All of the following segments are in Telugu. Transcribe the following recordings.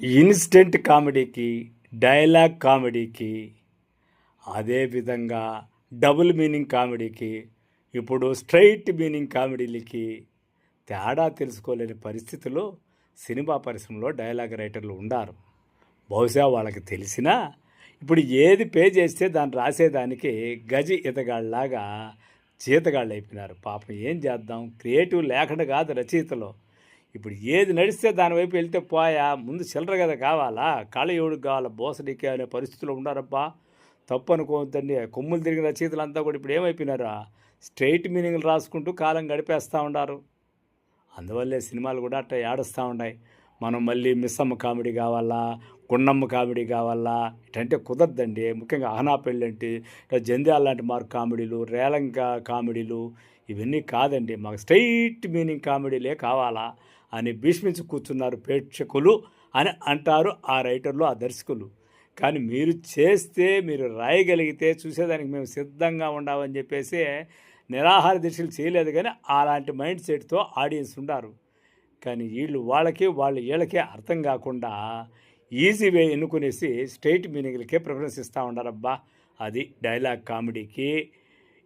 ఇన్స్టెంట్ కామెడీకి డైలాగ్ కామెడీకి అదేవిధంగా డబుల్ మీనింగ్ కామెడీకి ఇప్పుడు స్ట్రైట్ మీనింగ్ కామెడీలకి తేడా తెలుసుకోలేని పరిస్థితిలో సినిమా పరిశ్రమలో డైలాగ్ రైటర్లు ఉండారు. బహుశా వాళ్ళకి తెలిసినా ఇప్పుడు ఏది పే చేస్తే దాన్ని రాసేదానికి గజి ఇతగాళ్ళలాగా జీతగాళ్ళు అయిపోయినారు పాపం ఏం చేద్దాం? క్రియేటివ్ లేకుండా కాదు రచయితలో. ఇప్పుడు ఏది నడిస్తే దానివైపు వెళ్తే పోయా ముందు చిల్లర కదా కావాలా? కాళయోడు కావాలా? బోసడికి అనే పరిస్థితుల్లో ఉన్నారబ్బా. తప్పు అనుకోవద్దండి కొమ్ములు తిరిగిన రచయితలంతా కూడా ఇప్పుడు ఏమైపోయినారా? స్ట్రైట్ మీనింగ్లు రాసుకుంటూ కాలం గడిపేస్తూ ఉన్నారు. అందువల్లే సినిమాలు కూడా అట్లా ఏడుస్తూ ఉన్నాయి. మనం మళ్ళీ మిస్సమ్మ కామెడీ కావాలా? గుండమ్మ కామెడీ కావాలా? ఇటంటే కుదరదండి. ముఖ్యంగా ఆహనా అంటే ఇట్లా జంధ్యాల లాంటి మార్క్ కామెడీలు రేలంక కామెడీలు ఇవన్నీ కాదండి. మాకు స్ట్రైట్ మీనింగ్ కామెడీలే కావాలా అని భీష్మించి కూర్చున్నారు ప్రేక్షకులు అని అంటారు ఆ రైటర్లు ఆ దర్శకులు. కానీ మీరు చేస్తే మీరు రాయగలిగితే చూసేదానికి మేము సిద్ధంగా ఉండామని చెప్పేసి నిరాహార దీక్షలు చేయలేదు కానీ అలాంటి మైండ్ సెట్తో ఆడియన్స్ ఉండారు. కానీ వీళ్ళు వాళ్ళకి వాళ్ళు వీళ్ళకే అర్థం కాకుండా ఈజీ వే ఎన్నుకునేసి స్ట్రైట్ మీనింగ్లకే ప్రిఫరెన్స్ ఇస్తూ ఉండారబ్బా. అది డైలాగ్ కామెడీకి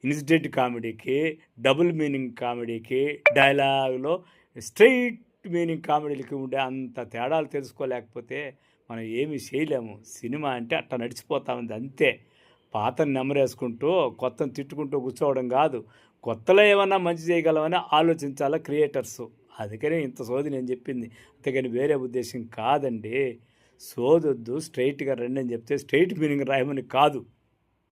ఇన్సిడెంట్ కామెడీకి డబుల్ మీనింగ్ కామెడీకి డైలాగ్లో స్ట్రైట్ మీనింగ్ కామెడీలకి ఉండే అంత తేడాలు తెలుసుకోలేకపోతే మనం ఏమీ చేయలేము. సినిమా అంటే అట్ట నడిచిపోతా ఉంది అంతే. పాతను నెమరేసుకుంటూ కొత్తను తిట్టుకుంటూ కూర్చోవడం కాదు. కొత్తలో ఏమన్నా మంచి చేయగలమని ఆలోచించాలా క్రియేటర్స్. అందుకనే ఇంత సోది నేను చెప్పింది. అంతేకాని వేరే ఉద్దేశం కాదండి. సోదొద్దు స్ట్రైట్గా రండి అని చెప్తే స్ట్రైట్ మీనింగ్ రాయమని కాదు.